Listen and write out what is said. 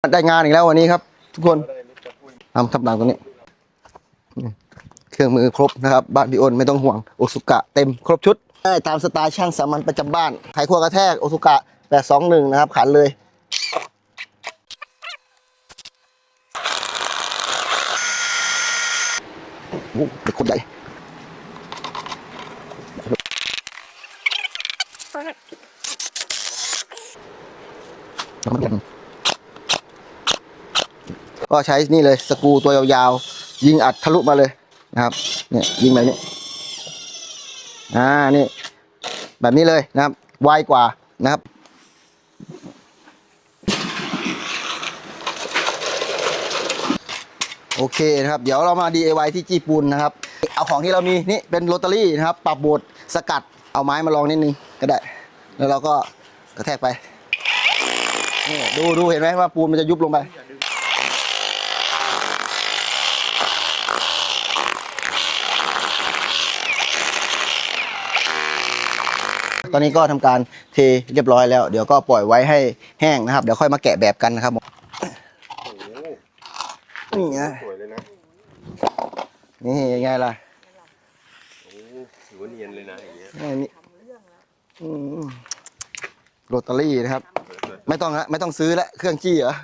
ได้งานอีกแล้ววันนี้ครับ ทุกคนทำทับหลังตรงนี้ เครื่องมือครบนะครับ บ้านพี่อ้นไม่ต้องห่วงโอสุกะเต็มครบชุดได้ตามสไตล์ช่างสามัญประจำบ้านไขควงกระแทกโอสุกะ821นะครับขันเลยโอ้เป็นคนใหญ่แล้วมันยัง ก็ใช้นี่เลยสกูตัวยาวๆ ยิงอัดทะลุมาเลยนะครับเนี่ยยิงแบบนี้อ่านี่แบบนี้เลยนะครับไวกว่านะครับโอเคนะครับ เดี๋ยวเรามา DIY ที่จีปูนนะครับ เอาของที่เรามีนี่เป็นโรตารี่นะครับ ปรับโบดสกัดเอาไม้มาลองนิดนึงก็ได้ แล้วเราก็กระแทกไปนี่ดูดูเห็นไหมว่าปูนมันจะยุบลงไป ตอนนี้ก็ทำการเทเรียบร้อยแล้ว เดี๋ยวก็ปล่อยไว้ให้แห้งนะครับ เดี๋ยวค่อยมาแกะแบบกันนะครับผมนี่ไงสวยเลยนะนี่ยังไงล่ะถือว่าเนียนเลยนะอย่างเงี้ยนี่โรตารี่นะครับ ไม่ต้องละไม่ต้องซื้อละเครื่องจี้เหรอ